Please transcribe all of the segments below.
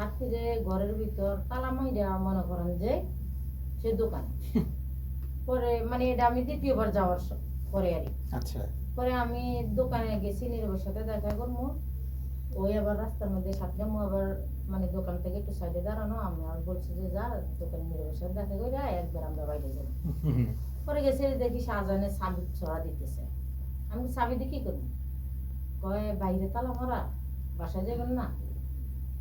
সাথীরে ঘরের ভিতর তালা মাইরা মনে করেন যে সে দোকান। পরে মানে এটা আমি দ্বিতীয়বার যাওয়ার পরে আর। আচ্ছা। পরে আমি দোকানে গেছি নীরবের সাথে দেখা করব ওই আবার রাস্তার মধ্যে সাতলাম আবার মানে দোকান থেকে একটু সাইডে দাঁড়ানো। আমি আর বলছি যে যা দোকানে নীরবের সাথে দেখা করে যা একবার আমরা বাইরে যাব পরে গেছে দেখি শাহজাহানে সাবি ছড়া দিতেছে। আমি চাবি দিয়ে কি করব? কয় বাইরে তালা মারা বাসায় যাবেন না?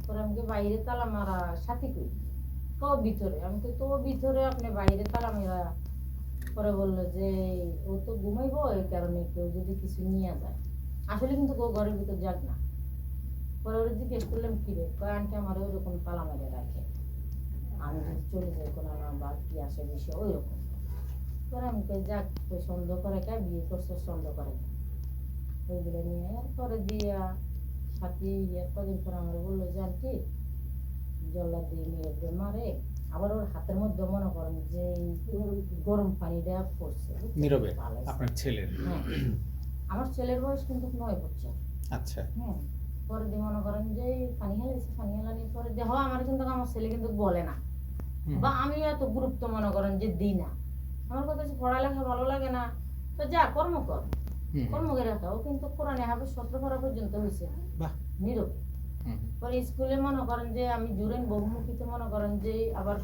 পরে আমাকে বাইরে তালা মারা, সাথী কই? ক ভিতরে। আমি কই, তো ভিতরে আপনি বাইরে তালা মারা। পরে বলল যে ও তো ঘুমাইবো, এই কারণে কেউ যদি কিছু নিয়ে যায়। আসলে কিন্তু কেউ ঘরের ভিতর যাক না। পরে ওরা জিজ্ঞেস করলাম, কি রে? কয়, আন্টি আমার ওইরকম তালা মেরে রাখে। আমি যদি চলে যাই, কোনো না বা কি আসে বিষয় ওই রকম পরে আমি যাক সন্দেহ করে কে, বিয়ে করছে সন্দেহ করে ওইগুলো নিয়ে পরে দিয়া সাথী কদিন পর আমার বলল যে আন্টি জল্লা দিয়ে মেরে দিয়ে মারে আবার ওর হাতের মধ্যে মনে করেন যে গরম পানি দেওয়া পড়ছে নীরবে আপনার ছেলের। হ্যাঁ। আমার ছেলের বয়স কিন্তু নয় বছর। আচ্ছা। হ্যাঁ পরে দিয়ে মনে করেন যে পানি হেলাইছে পানি হেলানি পরে দিয়ে হয় আমার কিন্তু আমার ছেলে কিন্তু বলে না। বা আমি এত গুরুত্ব মনে করেন যে দিই না। আমার কথা পড়ালেখা ভালো লাগে না। তো যা কর্ম কর। কিন্তু কোরআনে সতেরো পড়া পর্যন্ত হয়েছে। নীরব। পরে স্কুলে মনে করেন যে আমি জুরেন বহুমুখীতে মনে করেন যে আবার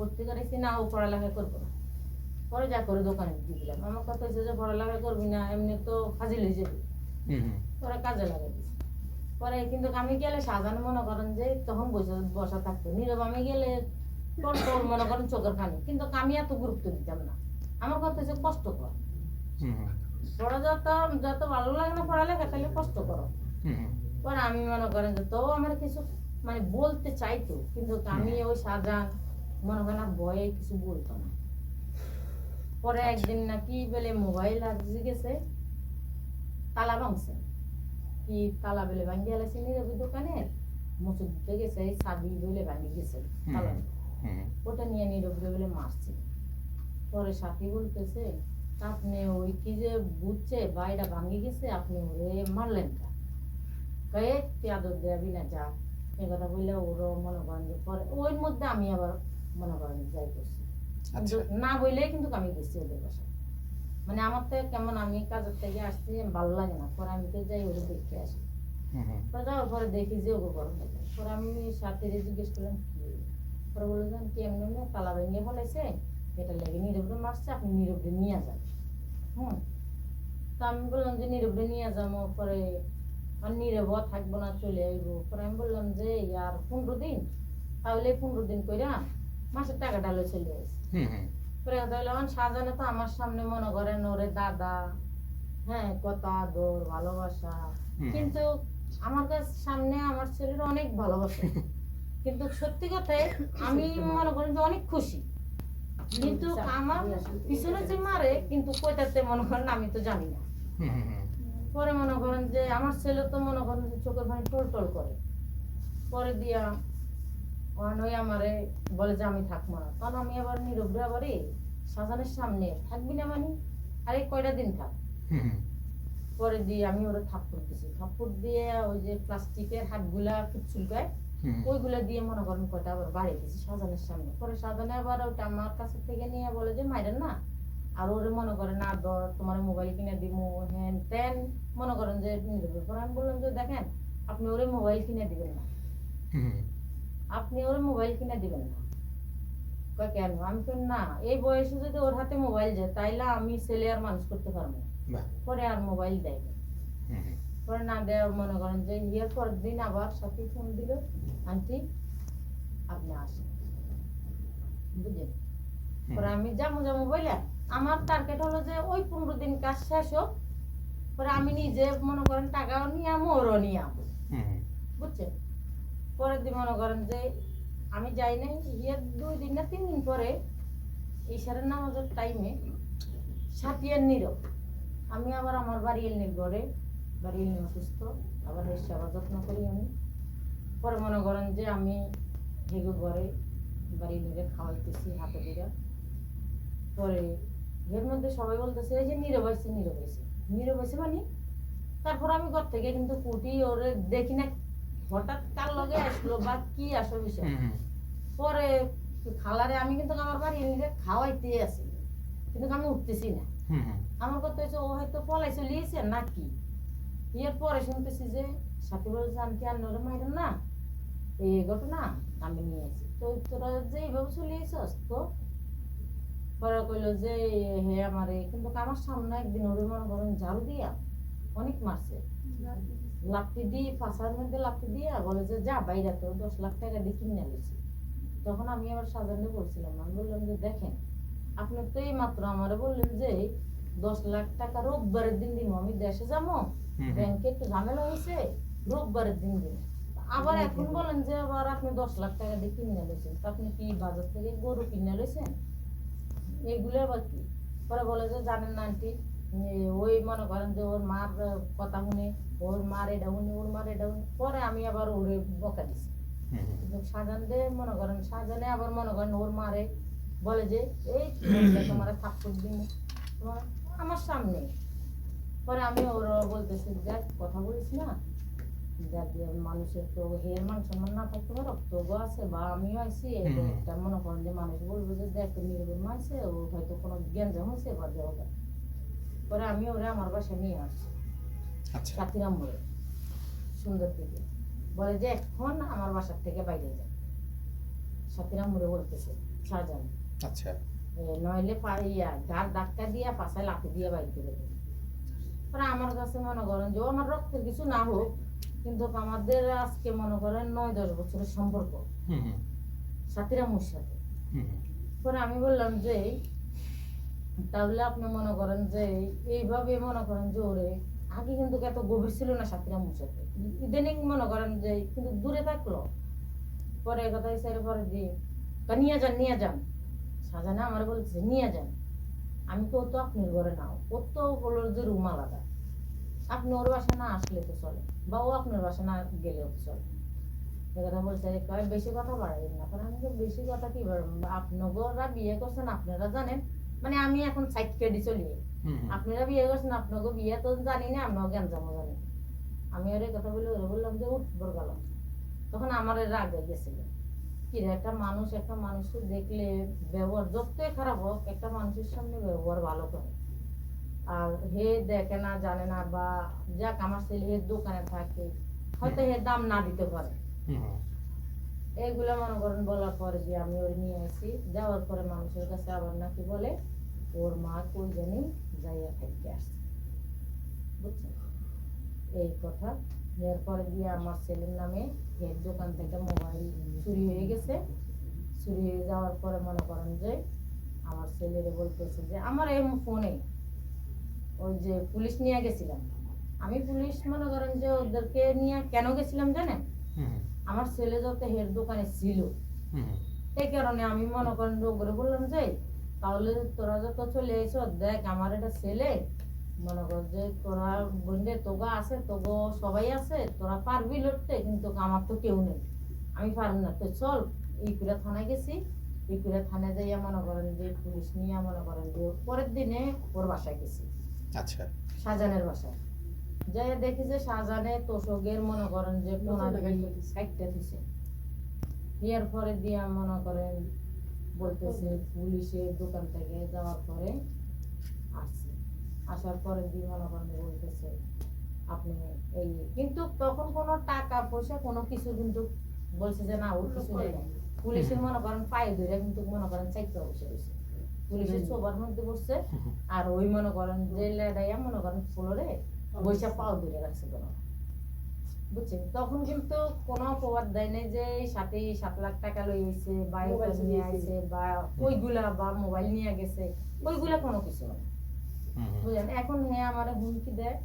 ভর্তি করেছি না ও পড়ালেখা করব না। পরে যা করে দোকানে দিয়ে দিলাম। আমার কথা হচ্ছে যে পড়ালেখা করবি না এমনি তো ফাজিল হয়ে যাবি। পরে কাজে লাগে পরে কিন্তু আমি গেলে সাজানো মনে করেন যে তখন বসে বসা থাকতো। নীরব আমি গেলে তোর মনে করেন চোখের পানি। কিন্তু আমি এত গুরুত্ব দিতাম না। আমার কথা হচ্ছে কষ্ট কর পড়া যত যত ভালো লাগে না পড়ালেখা তাহলে কষ্ট করো। হুম, আমি মনে করেন যে তো আমার কিছু মানে বলতে চাইতো কিন্তু আমি ওই সাজান মনে করেন ভয়ে কিছু বলতো না। পরে একদিন নাকি বলে মোবাইল গেছে তালা ভাঙছে। কি তালা বেলে ভাঙি গেছে নীরবি দোকানে মুসুর দিতে গেছে চাবি বলে ভাঙি গেছে তালা। ওটা নিয়ে নীরবকে বলে মারছে। পরে সাথী বলতেছে আপনি ওই কি যে বুঝছে বা এটা ভাঙি গেছে আপনি ওরে মারলেন কা? কয়ে পেয়াদর না যা। এ কথা বললে ওরও মনে করেন যে পরে ওর মধ্যে আমি আবার মনে করেন যাই করছি। আচ্ছা। না বললেই কিন্তু আমি গেছি ওদের বাসায়। মানে আমার তো কেমন আমি কাজের থেকে আসছি ভালো লাগে না। পরে আমি তো যাই ওদের দেখে আসি। পরে যাওয়ার পরে দেখি যে ওকে গরম লাগে। পরে আমি সাথীরে জিজ্ঞেস করলাম কি? পরে বলল যে কি এমনি তালা ভেঙে ফেলাইছে? এটা লেগে নীরবরে মারছে আপনি নীরবরে নিয়ে যান। হুম। তো আমি বললাম যে নীরবরে নিয়ে যাব পরে আর নীরব থাকব না চলে আইবো। পরে আমি বললাম যে আর পনেরো দিন? তাহলে পনেরো দিন কইরা মাসের টাকা ডালে চলে আসে হুম, হুম, পরে কথা হলো এখন সাজানো তো আমার সামনে মনে করেন ওরে দাদা। হ্যাঁ কত আদর ভালোবাসা। কিন্তু আমার কাছে সামনে আমার ছেলের অনেক ভালোবাসে। কিন্তু সত্যি কথায় আমি মনে করেন যে অনেক খুশি। কিন্তু আমার পিছনে যে মারে কিন্তু মনে করেন আমি তো জানি না। পরে মনে করেন যে আমার ছেলে তো মনে করেন যে চোখের পানি টল টল করে। পরে দিয়া অনই আমারে বলে যে আমি থাকব না। তখন আমি আবার নীরব আবারে সাজানের সামনে থাকবি না মানে? আরে কয়টা দিন থাক? পরে দিয়ে আমি ওরা থাপ্পড় দিছি। থাপ্পড় দিয়ে ওই যে প্লাস্টিকের হাতগুলা চুলকায় হুম, ওইগুলা দিয়ে মনে করেন কয়টা আবার বাড়ি দিছি সাজানের সামনে। পরে সাজানে আবার ওটা আমার কাছে থেকে নিয়ে বলে যে মাইরেন না। আর ওরে মনে করেন না দর তোমার মোবাইল কিনে দিব হ্যান তেন। মনে করেন যে পরে আমি বললাম যে দেখেন আপনি ওরে মোবাইল কিনে দিবেন না। আপনি ওরে মোবাইল কিনে দিবেন না। কয় কেন? আমি তো না এই বয়সে যদি ওর হাতে মোবাইল যায় তাইলে আমি ছেলে আর মানুষ করতে পারব না। পরে আর মোবাইল দেয় পরে না দেওয়ার মনে করেন যে ইয়ের পরের দিন আবার সাথে ফোন দিল। আন্টি আপনি আসেন। বুঝলেন? পরে আমি যাব যাব বললাম আমার টার্গেট হলো যে ওই পনেরো দিন কাজ শেষ হোক পরে আমি নিজে মনে করেন টাকাও নিয়ে আমো ওরও নিয়ে আমো বুঝছেন? পরের দিন মনে করেন যে আমি যাই নাই ইয়ের দুই দিন না তিন দিন পরে ঈশারের নামাজের টাইমে সাথিয়ার নীরব। আমি আবার আমার বাড়ি এলনির ঘরে বাড়ি এলনি অসুস্থ আবার এর সেবা যত্ন করি আমি। পরে মনে করেন যে আমি হেগো ঘরে বাড়ি এলনিরে খাওয়াইতেছি হাতে দিরা পরে এর মধ্যে সবাই বলতেছে এই যে নীরব হয়েছে নীরব হয়েছে নীরব হয়েছে মানে? তারপর আমি ঘর থেকে কিন্তু কুটি ওরে দেখি না হঠাৎ কার লগে আসলো বা কি আসো বিষয়? পরে খালারে আমি কিন্তু আমার বাড়ি এনে খাওয়াইতে আছি কিন্তু আমি উঠতেছি না। আমার কথা হচ্ছে ও হয়তো পলাই চলিয়েছে নাকি? এর পরে শুনতেছি যে সাথী বলে জানকি আর নরে মাইরেন না। এই ঘটনা আমি নিয়ে আসি তো তোরা যে এইভাবে চলিয়েছস তো পরে কইলো যে হে আমারে কিন্তু আমার সামনে একদিন ওরে মনে করেন ঝাড়ু দিয়া অনেক মারছে। লাঠি দিয়ে পাশার মধ্যে লাঠি দিয়া বলে যে যা বাইরে তো দশ লাখ টাকা দিয়ে কিনে নিয়েছি তখন আমি আবার সাজানে বলছিলাম আমি বললাম যে দেখেন আপনি তো এই মাত্র আমার বললেন যে দশ লাখ টাকা রোববারের দিন দিব আমি দেশে যাব ব্যাংকে একটু ঝামেলা হয়েছে রোববারের দিন দিন আবার এখন বলেন যে আবার আপনি দশ লাখ টাকা দিয়ে কিনে লইছেন আপনি কি বাজার থেকে গরু কিনে লইছেন? এগুলো আবার কি? পরে বলে যে জানেন না আন্টি ওই মনে করেন যে ওর মার কথা শুনে ওর মার এটা শুনে ওর মার এটা শুনে পরে আমি আবার ওরে বকা দিছি। কিন্তু শাহজাহানদে মনে করেন শাহজাহানে আবার মনে করেন ওর মারে বলে যে এই তোমার থাপ্পড় দিন আমার সামনে। পরে আমি ওর বলতেছি দেখ কথা বলিস না দেখ মানুষের তো হের মান সম্মান না থাকতে পারো তবু আছে বা আমিও আছি এটা মনে করেন যে মানুষ বলবে যে দেখ নির্ভর মানছে ও হয়তো কোনো গ্যাঞ্জাম হয়েছে বা দেওয়া পরে আমি ওরে আমার বাসায় নিয়ে আসছি আচ্ছা। সাথীরাম বলে সুন্দর থেকে। বলে যে এখন আমার বাসার থেকে বাইরে যায় সাথীরাম মোড়ে বলতেছে শাহজাহান আচ্ছা। নইলে পাইয়া গার ডাক্তার দিয়া পাশায় লাঠি দিয়ে বাইর করে পরে আমার কাছে মনে করেন যে ও আমার রক্তের কিছু না হোক কিন্তু আমাদের আজকে মনে করেন নয় দশ বছরের সম্পর্ক। হুম সাথীরামুর সাথে। পরে আমি বললাম যে তাহলে আপনি মনে করেন যে এইভাবে মনে করেন যে ওরে আগে কিন্তু এত গভীর ছিল না সাথীরামুর সাথে। ইদানিং মনে করেন যে কিন্তু দূরে থাকল। পরে কথা হিসেবে পরে দিয়ে "তা নিয়ে যান নিয়ে যান। সাজানা আমার বলছে নিয়ে যান। আমি তো তো আপনার ঘরে নাও। ও তো বলল যে রুম আলাদা। আপনি ওর বাসা না আসলে তো চলে। বা ও আপনার বাসা না গেলেও চলে। কথা বলছে কয় বেশি কথা বাড়াইন না। কারণ আমি বেশি কথা কি আপনারা বিয়ে করছেন আপনারা জানেন। মানে আমি এখন সাইড কেটে চলি। আপনারা বিয়ে করছেন আপনাকে বিয়ে তো জানি না আপনাকে জ্ঞানজামও জানি আমি ওর কথা বলে ওরে বললাম যে উঠ বর গেলাম তখন আমার এর রাগ হয়ে গেছিল। কি একটা মানুষ একটা মানুষকে দেখলে ব্যবহার যতই খারাপ হোক একটা মানুষের সামনে ব্যবহার ভালো করে। আর হে দেখে না জানে না বা যাক আমার ছেলে দোকানে থাকে হয়তো হে দাম না দিতে পারে। এইগুলো মনে করেন বলার পরে যে আমি ওর নিয়ে আসি যাওয়ার পরে মানুষের কাছে আবার নাকি বলে ওর মা কই জানি যাইয়া আসছে। বুঝছেন? এই কথা। এরপরে দিয়ে আমার ছেলের নামে এর দোকান থেকে মোবাইল চুরি হয়ে গেছে। চুরি হয়ে যাওয়ার পরে মনে করেন যে আমার ছেলেরে বলতেছে যে আমার এই ফোনে ওই যে পুলিশ নিয়ে গেছিলাম। আমি পুলিশ মনে করেন যে ওদেরকে নিয়ে কেন গেছিলাম জানেন? আমার ছেলে যত হের দোকানে ছিল হুম কারণে আমি মনে করেন যে ওগুলো বললাম যে তাহলে তোরা যত চলে এসো দেখ আমার এটা ছেলে মনে কর যে তোরা বন্ধে তোগা আছে তোগো সবাই আছে তোরা পারবি লড়তে কিন্তু আমার তো কেউ নেই। আমি পারব না। তো চল ইকুরা থানায় গেছি। ইকুরা থানায় যাইয়া মনে করেন যে পুলিশ নিয়ে মনে করেন যে পরের দিনে ওর বাসায় গেছি। আচ্ছা। শাহজাহানের বাসায়। যাই দেখি যে শাহজাহানে তোষকের মনে করেন যে কাটতে দিছে। ইয়ার পরে দিয়া মনে করেন বলতেছে পুলিশের দোকান থেকে যাওয়ার পরে আসছে। আসার পরে দিয়ে মনে করেন বলতেছে আপনি এই কিন্তু তখন কোনো টাকা পয়সা কোনো কিছু কিন্তু বলছে যে না ওর কিছু নেই। পুলিশের মনে করেন পায়ে ধরে কিন্তু মনে করেন চাইতে বসে রয়েছে পুলিশের মধ্যে বসছে আর ওই মনে করেন যে লেডাইয়া মনে করেন ফ্লোরে বৈশা পাও ধরে রাখছে কোনো। বুঝছেন? তখন কিন্তু কোনো অপবাদ দেয় নাই যে সাথে সাত লাখ টাকা লই আইছে বা নিয়ে আইছে। বা ওইগুলা বা মোবাইল নিয়ে গেছে ওইগুলা কোনো কিছু না হুম হুম। বুঝলেন? এখন হ্যাঁ আমার হুমকি দেয়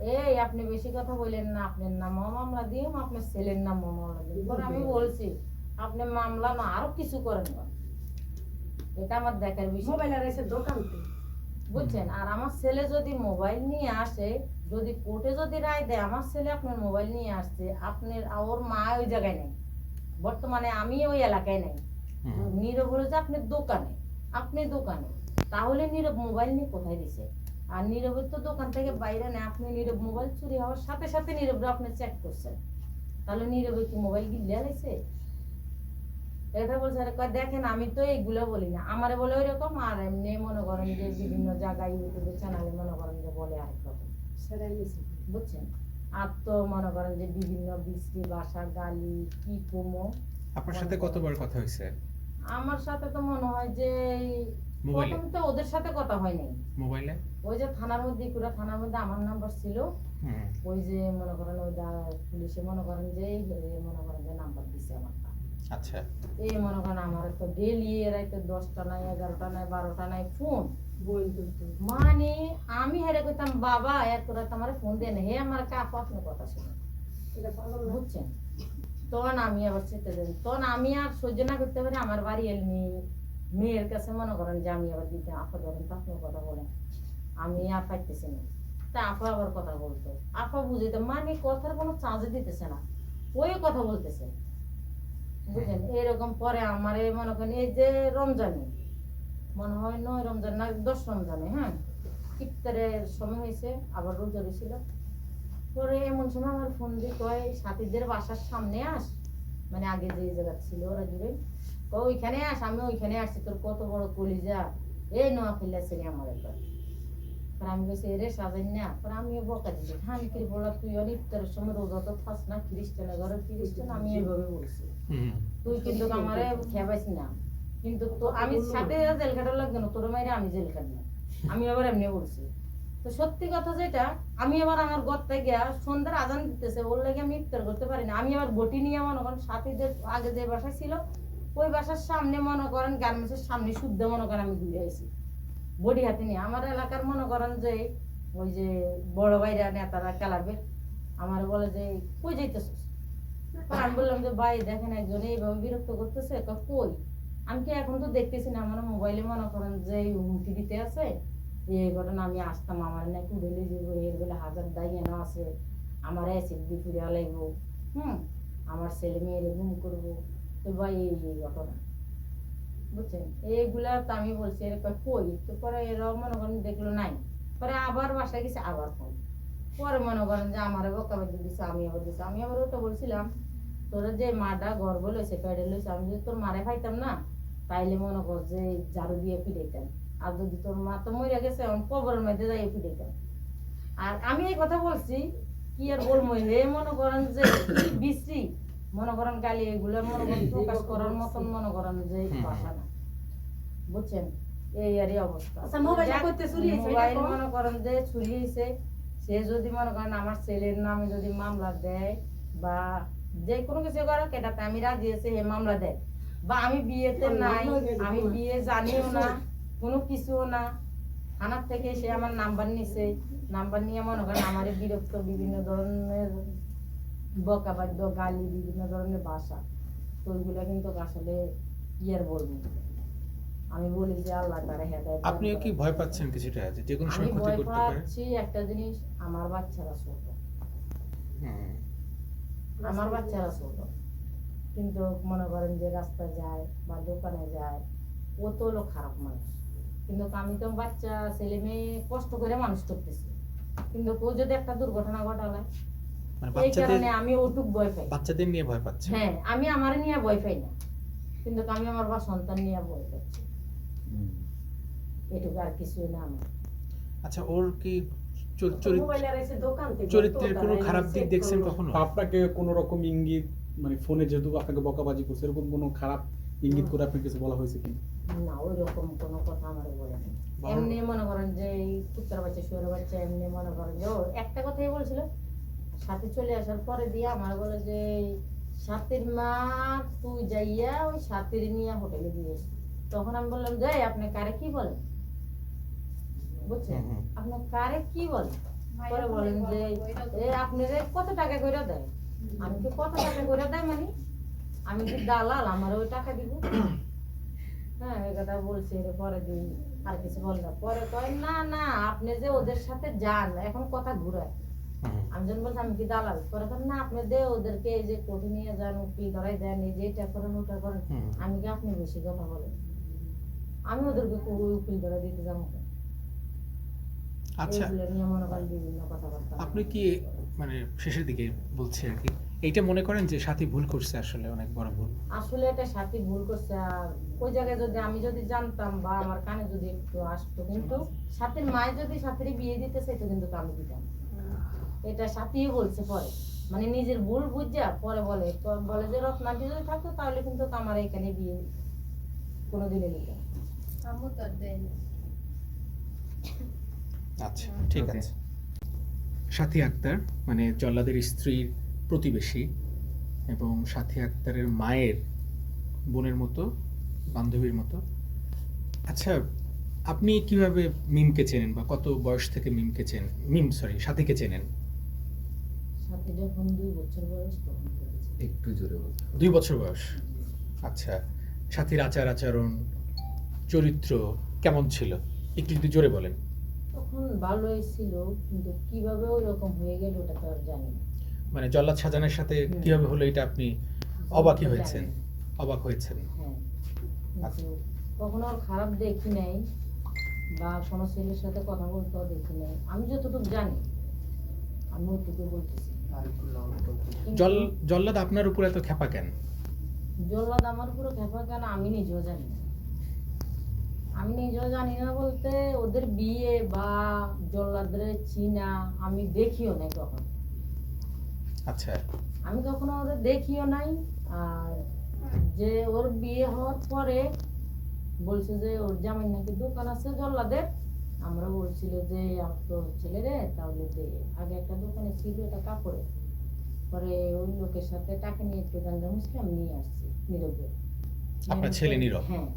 এই আপনি বেশি কথা বললেন না আপনার নাম মামলা দিও আপনার ছেলের নাম মামলা দিও। আমি বলছি আপনি মামলা না আরও কিছু করেন না। এটা আমার দেখার বিষয়। মোবাইল আর এসে দোকান বুঝছেন? আর আমার ছেলে যদি মোবাইল নিয়ে আসে যদি কোর্টে যদি রায় দেয় আমার ছেলে আপনার মোবাইল নিয়ে আসছে আপনার ওর মা ওই জায়গায় নেই। বর্তমানে আমি ওই এলাকায় নেই। নীরব হলো যে আপনার দোকানে আপনি দোকানে। তাহলে নীরব মোবাইল নিয়ে কোথায় দিছে? আর নীরবের তো দোকান থেকে বাইরে নেই আপনি নীরব মোবাইল চুরি হওয়ার সাথে সাথে নীরবরা আপনি চেক করছেন তাহলে নীরবে কি মোবাইল গিলে আলাইছে এটা বলছে আরে কয় দেখেন আমি তো এইগুলো বলি না। আমারে বলে ওই রকম আর এমনি মনে করেন যে বিভিন্ন জায়গায় ইউটিউবে চ্যানেলে মনে করেন যে বলে আরেক রকম বুঝছেন? আর তো মনে করেন যে বিভিন্ন বিশ্রী ভাষা গালি কি কমো আপনার সাথে কতবার কথা হয়েছে? আমার সাথে তো মনে হয় যে প্রথম তো ওদের সাথে কথা হয় নাই মোবাইলে ওই যে থানার মধ্যে পুরো থানার মধ্যে আমার নাম্বার ছিল। হুম। ওই যে মনে করেন ওই দা- পুলিশে মনে করেন যে মনে করেন যে নাম্বার দিছে আমারটা আচ্ছা। এই মনে করেন আমার তো ডেলি এরাই তো দশটা নাই এগারোটা নাই বারোটা নাই ফোন মানে আমি হেরে কইতাম বাবা এত রাত আমার ফোন দেন। হে আমার আপনার কথা শুনে। বুঝছেন? তখন আমি আবার চেতে দেন তখন আমি আর সহ্য না করতে পারি আমার বাড়ি এলমি মেয়ের কাছে মনে করেন যে আমি আবার দিতে আপা ধরেন তো আপনার কথা বলেন আমি আর পাইতেছি না। তা আপা আবার কথা বলতো। আপা বুঝিতে মানে কথার কোনো চার্জে দিতেছে না। ওই কথা বলতেছে। এরকম পরে আমারে মনে করেন এই যে রমজানে, মনে হয় নয় রমজান না, দশ রমজানে হ্যাঁ? ইফতারের সময় হয়েছে, আবার রোজা ছিল পরে এমন সময় আমার ফোন দিয়ে কয়, সাথীদের বাসার সামনে আস। মানে আগে যে জায়গা ছিল ওরা জুড়ে কয় ওইখানে আস, আমি ওইখানে আসছি, তোর কত বড় কলিজা। এই নোয়া ফেলেছে আমার একবার। আমি বলছি রে সাজাই না। পরে আমি বকা দিছি হ্যাঁ আমি কি বলা তুই অনেক ইফতারের সময় রোজা তো থাস না, খ্রিস্টানের ঘরে খ্রিস্টান, আমি এইভাবে বলছি। তুই কিন্তু আমারে খেপাইস না। কিন্তু তো আমি সাথে জেল লাগবে না তোর মাইরে আমি জেল আমি আবার এমনি বলছি তো সত্যি কথা যেটা আমি আবার আমার গর্তে গিয়া সন্ধ্যার আজান দিতেছে ওর লাগে আমি ইফতার করতে পারি না। আমি আবার বটি নিয়ে মনে করেন সাথীদের আগে যে বাসা ছিল ওই বাসার সামনে মনে করেন গার্মেন্টসের সামনে শুদ্ধ মনে করেন আমি ঘুরে আইছি। বডি হাতে নিয়ে। আমার এলাকার মনে করেন যে ওই যে বড় ভাইরা নেতারা খেলাবে আমার বলে যে কই যাইতেছিস? আমি বললাম যে, ভাই, দেখেন একজন এইভাবে বিরক্ত করতেছে তো কই? আমি কি এখন তো দেখতেছি না, আমার মোবাইলে মনে করেন যে এই হুমকি দিতে আছে এই ঘটনা আমি আসতাম, আমার নাকি উড়েলে যাব এর বেলা হাজার দায় এনে আছে, আমার অ্যাসিড দিয়ে ফিরে হুম? আমার ছেলে মেয়ের ঘুম করব, তো ভাই, এই এই ঘটনা। বুঝছেন? এইগুলা তো আমি বলছি, এর কই? তো পরে এরাও মনে করেন দেখল নাই, পরে আবার বাসায় গেছে, আবার ফোন। পরে মনে করেন যে আমার বকাবাদি দিছে, আমি আবার দিছে, আমি আবার ওটা বলছিলাম তোরা যে মাটা গর্ব লইছে পেড়ে লইছে আমি যদি তোর মারে খাইতাম না তাইলে মনে কর যে ঝাড়ু দিয়ে ফিরাইতাম আর যদি তোর মা তো মরে গেছে এখন কবরের মধ্যে যাই ফিরাইতাম আর আমি এই কথা বলছি কি আর বলব হে মনে করেন যে বিশ্রী। মনে করেন কালি এগুলো মনে করেন প্রকাশ করার মতন মনে করেন যে। ভাষা না। বুঝছেন? এই আর এই অবস্থা। আচ্ছা, মোবাইলটা যাক, করতে চুরি হয়েছে, মোবাইল মনে করেন যে চুরি হয়েছে। সে যদি মনে করেন আমার ছেলের নামে যদি মামলা দেয় বা যে কোনো কিছু করে এটাতে আমি রাজি আছি হে মামলা দেয় বা আমি বিয়েতে নাই আমি বিয়ে জানিও না কোনো কিছুও না। থানার থেকে সে আমার নাম্বার নিছে। নাম্বার নিয়ে মনে করেন আমার বিরক্ত বিভিন্ন ধরনের বকাবাদ্য গালি বিভিন্ন ধরনের ভাষা। তো ওইগুলো কিন্তু আসলে কি আর বলব? আমি বলি যে আল্লাহ তারা হেদায়ত আপনিও কি ভয় পাচ্ছেন কিছুটা যে যে কোনো আমি সময় ক্ষতি ভয় করতে পারে? পাচ্ছি একটা জিনিস আমার বাচ্চারা ছোট। হুম। আমার বাচ্চারা ছোট। কিন্তু মনে করেন যে রাস্তায় যায় বা দোকানে যায় ও তো হলো খারাপ মানুষ। কিন্তু আমি তো বাচ্চা ছেলে মেয়ে কষ্ট করে মানুষ করতেছি। কিন্তু ও যদি একটা দুর্ঘটনা ঘটালে মানে এই কারণে আমি ওটুক ভয় পাই। বাচ্চাদের নিয়ে ভয় পাচ্ছেন হ্যাঁ আমি আমার নিয়ে ভয় পাই না। কিন্তু আমি আমার বা সন্তান নিয়ে ভয় পাচ্ছি। এটুকু আর কিছুই না আমার। আচ্ছা ওর কি চর- চরিত্র মোবাইলের এসে দোকান থেকে চরিত্রের কোনো খারাপ দিক দেখছেন কখনো? আপনাকে কোনো রকম ইঙ্গিত মানে ফোনে যেহেতু আপনাকে বকাবাজি করছে এরকম কোনো খারাপ ইঙ্গিত করে আপনার কিছু বলা হয়েছে কি? না ওই রকম কোনো কথা আমার বলে এমনি মনে করেন যে এই কুত্তার বাচ্চা শুয়ার বাচ্চা এমনি মনে করেন যে একটা কথাই বলছিল সাথে চলে আসার পরে দিয়ে আমার বলে যে সাথীর মা তুই যাইয়া ওই সাথীর নিয়ে হোটেলে দিয়ে তখন আমি বললাম যাই আপনি কারে কি বলেন? বুঝছেন? হুম, হুম। আপনি কারে কি বলেন পরে বলেন যে এ আপনি যে কত টাকা করে দেয়? আমি কি কত টাকা করে দেয় মানে? আমি কি দালাল আমার ওই টাকা দিব। হ্যাঁ এই কথা বলছি এর পরে দিন আর কিছু বল না। পরে কয় না না আপনি যে ওদের সাথে যান এখন কথা ঘুরায়। আমি যখন বলছি আমি কি দালাল? পরে না আপনি দে ওদেরকে এই যে কোর্টে নিয়ে যান উকিল ধরাই দেন এই যে এটা করেন ওটা করেন আমি কি আপনি বেশি কথা বলেন? আমি ওদেরকে উকিল ধরে দিতে যাব? আচ্ছা। আপনি কি মানে শেষের দিকে বলছি আর কি এইটা মনে করেন যে সাথী ভুল করছে আসলে অনেক বড় ভুল? আসলে এটা সাথী ভুল করছে আর ওই জায়গায় যদি আমি যদি জানতাম বা আমার কানে যদি একটু আসতো কিন্তু সাথীর মায়ের যদি সাথীর বিয়ে দিতে চাইতো কিন্তু আমি দিতাম এটা সাথীই বলছে পরে। মানে নিজের ভুল বুঝা পরে বলে তো বলে যে রত্নাটি যদি থাকতো তাহলে কিন্তু আমার এখানে বিয়ে কোনোদিনই নিতাম আম্মু তো আর দেয় না। আচ্ছা ঠিক আছে। সাথী আক্তার মানে জল্লাদের স্ত্রীর প্রতিবেশী এবং সাথী আক্তারের মায়ের বোনের মতো বান্ধবীর মতো। আচ্ছা আপনি কীভাবে মিমকে চেনেন বা কত বয়স থেকে মিমকে চেনেন? মিম সরি সাথীকে চেনেন? সাথে যখন দুই বছর বয়স তখন করেছে একটু জোরে দুই বছর বয়স? আচ্ছা সাথীর আচার আচরণ চরিত্র কেমন ছিল? একটু যদি জোরে বলেন। তখন ভালোই ছিল কিন্তু কীভাবে ওই রকম হয়ে গেল ওটা তো আর জানি না। মানে জল্লাদ সাজানের সাথে। কীভাবে হলো এটা আপনি অবাকই হয়েছেন। অবাক হয়েছেন। হ্যাঁ আচ্ছা। কখনো ওর খারাপ দেখি নাই বা কোনো ছেলের সাথে কথা বলতেও দেখি নাই। আমি যতটুকু জানি আমি ওইটুকু বলতেছি। কিন্তু জল জল্লাদ আপনার উপর এত খেপা কেন? জল্লাদ আমার পুরো খেপা কেন আমি নিজেও জানি না। আমি নিজেও জানি না বলতে ওদের বিয়ে বা জল্লাদের চিনা আমি দেখিও নাই কখন। আচ্ছা। আমি কখনো ওদের দেখিও নাই আর যে ওর বিয়ে হওয়ার পরে বলছে যে ওর জামাই নাকি দোকান আছে জল্লাদের আমরা বলছিল যে আমার তো ছেলে রে তাহলে দে। আগে একটা দোকানে ছিল এটা কাপড়ে পরে ওই লোকের সাথে টাকা নিয়ে একটু গান্দা মুসলাম নিয়ে আসছি নীরবে। আপনার ছেলে নীরব? হ্যাঁ।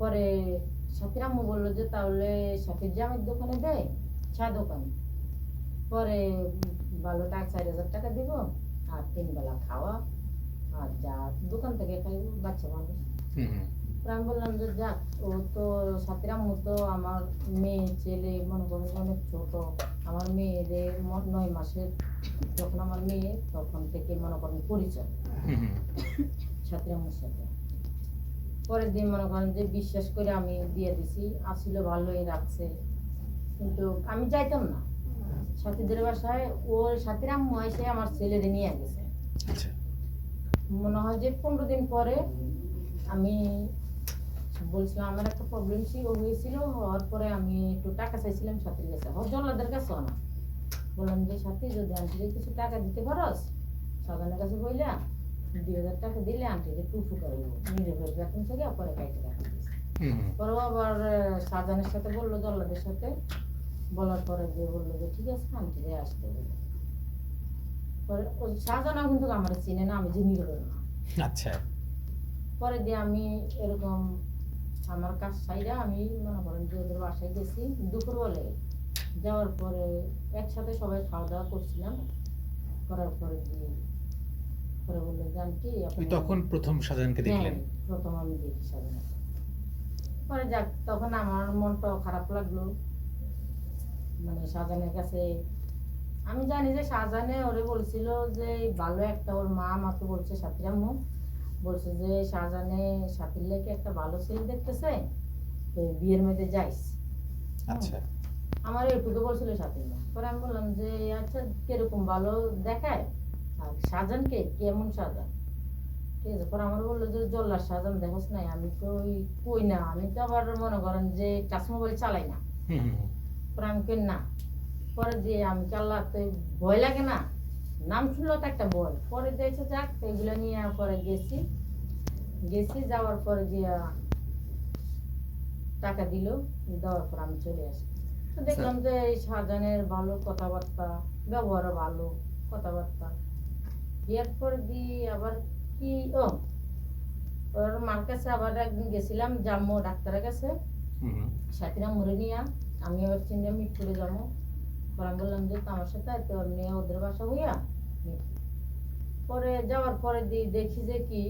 পরে সাথীর আম্মু বলল যে তাহলে সাথীর জামাইয়ের দোকানে দেয় চা দোকানে। পরে ভালো টাকা চার হাজার টাকা দিব আর তিন বেলা খাওয়া আর যা দোকান থেকে খাইব বাচ্চা মানুষ। আমি বললাম যে যাক ও তো সাথীর আম্মু তো আমার মেয়ে ছেলে মনে করেন অনেক ছোট। আমার মেয়েদের নয় মাসের যখন আমার মেয়ে তখন থেকে মনে করেন পরিচয়। সাথীর আম্মুর সাথে। পরের দিন মনে করেন যে বিশ্বাস করে আমি দিয়ে দিছি আসছিল ভালোই রাখছে কিন্তু আমি যাইতাম না। সাথীদের বাসায় ওর সাথীর আম্মু এসে আমার ছেলেরে নিয়ে গেছে। আচ্ছা। মনে হয় যে পনেরো দিন পরে আমি বলছিলাম আমার একটা প্রবলেম ছিল হয়েছিল হওয়ার পরে আমি একটু টাকা চাইছিলাম সাথীর কাছে। হর জল্লাদের কাছেও না বললাম যে সাথী যদি আন্টিকে কিছু টাকা দিতে পারস? সাজানের কাছে বইলা দুই হাজার টাকা দিলে আন্টিকে করে বেতন থেকে পরে কাইতে। পরেও আবার শাহজাহানের সাথে বলল জল্লাদের সাথে। বলার পরে যে বলল যে ঠিক আছে আসতে বলল পরে ওই শাহজাহান কিন্তু আমার চিনে না আমি না। আচ্ছা। পরে দিয়ে আমি এরকম আমার কাজ সাইডে আমি মনে করেন যে ওদের বাসায় গেছি দুপুর বলে যাওয়ার পরে একসাথে সবাই খাওয়া দাওয়া করছিলাম। করার পরে দিয়ে পরে বলল তখন প্রথম শাহজাহানকে দেখলেন? হ্যাঁ, প্রথম আমি দেখি সাজানো পরে যাক তখন আমার মনটাও খারাপ লাগল। মানে শাহজাহানের কাছে আমি জানি যে শাহজাহানে ওরে বলছিল যে ভালো একটা ওর মা আমাকে বলছে সাথীর আম্মু। বলছে যে শাহজাহানে সাথীর লেগে একটা ভালো ছেলে দেখতেছে তো বিয়ের মধ্যে যাইস। আচ্ছা। আমার এইটুকু বলছিল সাথীর মা। পরে আমি বললাম যে আচ্ছা কীরকম ভালো দেখায়? শাহজাহানকে কেমন আছে পরে আমার বলল যে জল্লার শাহজাহান দেখোস নাই? আমি তো ওই কই না আমি তো আবার মনে করেন যে টাচ মোবাইল চালাই না। পরে আমি কই না। পরে দিয়ে আমি চাল্লা তো ভয় লাগে না? নাম শুনলো তো একটা ভয়। পরে দিয়েছে যাক এগুলো নিয়ে পরে গেছি। গেছি যাওয়ার পরে দিয়ে টাকা দিল দেওয়ার পর আমি চলে আসি। দেখলাম যে এই শাহজাহানের ভালো কথাবার্তা ব্যবহারও ভালো কথাবার্তা। এরপর দিয়ে আবার কি ও ওর মার কাছে আবার একদিন গেছিলাম জাম্মু ডাক্তারের কাছে। সাথীরা মরে নিয়া আমি আবার চিনে মিট করে যাব পরে বললাম যে তোমার সাথে তো নিয়ে ওদের বাসা হইয়া পরে যাওয়ার পরে দি- দেখি যে কি